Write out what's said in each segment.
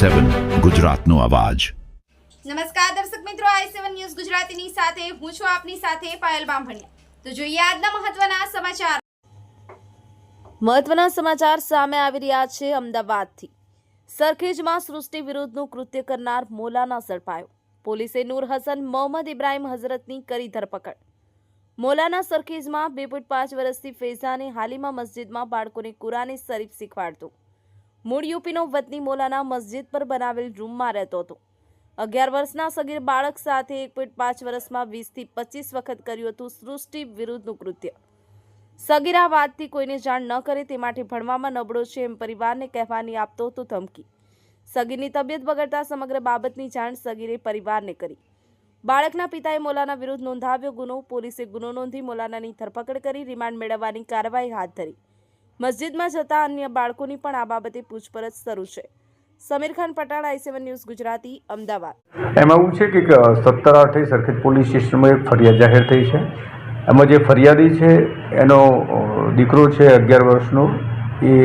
સેવન ગુજરાતનો અવાજ. નમસ્કાર દર્શક મિત્રો આઈ સેવન ન્યૂઝ ગુજરાતીની સાથે હું છું આપની સાથે પાયલ બામભણિયા. તો જોઈએ આજના મહત્વના સમાચાર. મહત્વના સમાચાર સામે આવી રહ્યા છે અમદાવાદથી. સરખેજમાં સૃષ્ટિ વિરુદ્ધનું કૃત્ય કરનાર મોલાના ઝડપાયો. પોલીસે નૂર હસન મોહમ્મદ ઇબ્રાહીમ હઝરતની કરી ધરપકડ. મોલાના સરખેજમાં બે પોઈન્ટ પાંચ વર્ષથી ફેઝાને હાલીમાં મસ્જિદમાં બાળકોને કુરાની શરીફ શીખવાડતો. મૂળ યુપીનો વતની મોલાના મસ્જિદ પર બનાવેલ રૂમમાં રહેતો હતો. અગિયાર વર્ષના સગીર બાળક સાથે એક પોઈન્ટ પાંચ વર્ષમાં વીસથી પચીસ વખત કર્યું હતું સૃષ્ટિ વિરુદ્ધનું કૃત્ય. સગીરા વાતથી કોઈને જાણ ન કરે તે માટે ભણવામાં નબળો છે એમ પરિવારને કહેવાની આપતો હતો ધમકી. સગીરની તબિયત બગડતા સમગ્ર બાબતની જાણ સગીરે પરિવારને કરી. બાળકના પિતાએ મોલાના વિરુદ્ધ નોંધાવ્યો ગુનો, પોલીસે ગુનો નોંધી મોલાનાની ધરપકડ કરી, રિમાન્ડ મેળવવાની કાર્યવાહી હાથ ધરી. મસ્જિદમાં જતા અન્ય બાળકોની પણ આ બાબતે પૂછપરછ શરૂ છે. Samir Khan Pathan, I seven news, Gujarati, Ahmedabad. એમાં એવું છે કે સત્તર આઠે સરખેજ પોલીસ સ્ટેશનમાં એક ફરિયાદ જાહેર થઈ છે. એમાં જે ફરિયાદી છે, એનો દીકરો છે અગિયાર વર્ષનો, એ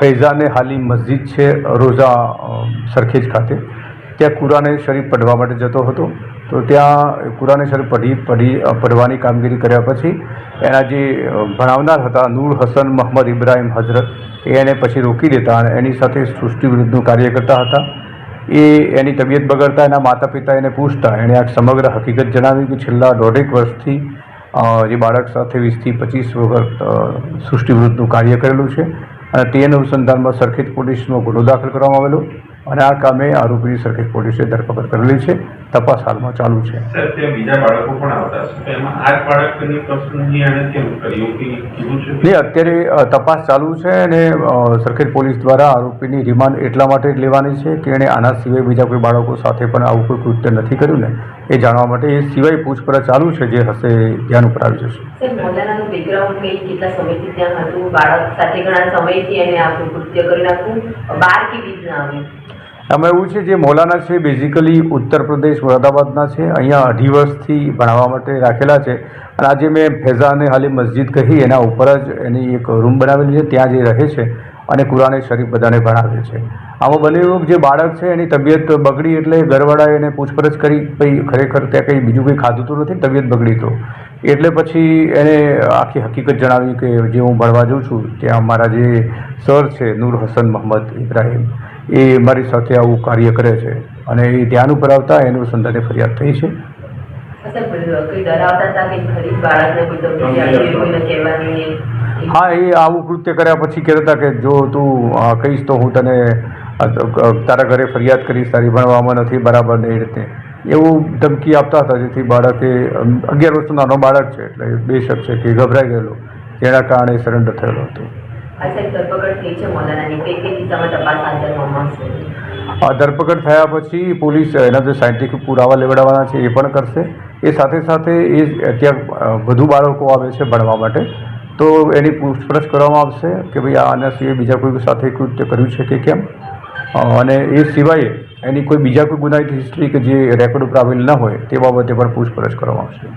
ફૈઝાને હાલી મસ્જિદ છે રોઝા સરખેજ ખાતે. ત્યાં કુરાને શરીફ પઢવા માટે જતો હતો. તો ત્યાં કુરાને શરીફ પઢી પઢી પઢવાની કામગીરી કર્યા પછી એના જે ભણાવનાર હતા નૂર હસન મહમ્મદ ઇબ્રાહિમ હઝરત એને પછી રોકી દેતા અને એની સાથે સૃષ્ટિ વિરુદ્ધનું કાર્ય કરતા હતા. એ એની તબિયત બગડતા એના માતા પિતા એને પૂછતા. એણે આ સમગ્ર હકીકત જણાવી કે છેલ્લા દોઢેક વર્ષથી જે બાળક સાથે વીસથી પચીસ વખત સૃષ્ટિ વિરુદ્ધનું કાર્ય કરેલું છે અને તે અનુસંધાનમાં સરખેજ પોલીસનો ગુનો દાખલ કરવામાં આવેલો. અને આ કામે આરોપીની સરખેજ પોલીસે ધરપકડ કરેલી છે. તપાસ હાલમાં ચાલુ છે. સર ત્યાં બીજા બાળકો પણ આવતા હશે. એમાં આ બાળકની પસંદગી એણે કેમ કરી એવું કંઈ કીધું છે? નહીં અત્યારે તપાસ ચાલુ છે અને સરખેજ પોલીસ દ્વારા આરોપીની રિમાન્ડ એટલા માટે જ લેવાની છે કે એણે આના સિવાય બીજા કોઈ બાળકો સાથે પણ આવું કોઈ કૃત્ય નથી કર્યું ને. એ જાણવા માટે એ સિવાય પૂછપરછ ચાલુ છે જે હશે એ ધ્યાન ઉપર આવી જશે. સર મોલાનાનું બેકગ્રાઉન્ડ કંઈ કેટલા સમયથી ત્યાં હતું? બાળક સાથે ઘણા સમયથી એને આ કૃત્ય કરી નાખવું બહાર કેવી ના આવ્યું આમાં એવું છે જે મૌલાના છે બેઝિકલી ઉત્તર પ્રદેશ, મુરાદાબાદના છે, અહીંયા અઢી વર્ષથી ભણાવવા માટે રાખેલા છે. અને આજે મેં ફેઝાને હાલી મસ્જિદ કહી, એના ઉપર જ એની એક રૂમ બનાવેલી છે, ત્યાં જે રહે છે અને કુરાને શરીફ બધાને ભણાવે છે. આમાં બને એવું જે બાળક છે, એની તબિયત બગડી એટલે ઘરવાળાએ એને પૂછપરછ કરી, ભાઈ, ખરેખર ત્યાં કંઈ બીજું કંઈ ખાધું તો નથી? તબિયત બગડી તો? એટલે પછી એણે આખી હકીકત જણાવી કે જે હું ભણવા જાઉં છું, ત્યાં મારા જે સર છે, નૂર હસન મોહમ્મદ ઇબ્રાહિમ. એ મારી સાથે આવું કાર્ય કરે છે અને એ ધ્યાન ઉપર આવતા એનું સંધાને ફરિયાદ થઈ છે. હા એ આવું કૃત્ય કર્યા પછી કહેતા હતા કે જો તું કહીશ તો હું તને તારા ઘરે ફરિયાદ કરીશ તારી ભણવામાં નથી બરાબર ને એ રીતે. એવું ધમકી આપતા હતા જેથી બાળકે અગિયાર વર્ષનો નાનો બાળક છે એટલે બેશક છે કે ગભરાઈ ગયેલો. જેના કારણે સરેન્ડર થયેલો હતો. ધરપકડ આ ધરપકડ થયા પછી પોલીસ એના જે સાયન્ટિફિક પુરાવા લેવડાવવાના છે એ પણ કરશે. એ સાથે સાથે એ ત્યાં વધુ બાળકો આવે છે ભણવા માટે. તો એની પૂછપરછ કરવામાં આવશે કે ભાઈ આના સિવાય બીજા કોઈ સાથે કૃત્ય કર્યું છે કે કેમ? અને એ સિવાય એની કોઈ બીજા કોઈ ગુનાહિત હિસ્ટ્રી કે જે રેકોર્ડ ઉપર આવેલ ન હોય તે બાબતે પણ પૂછપરછ કરવામાં આવશે.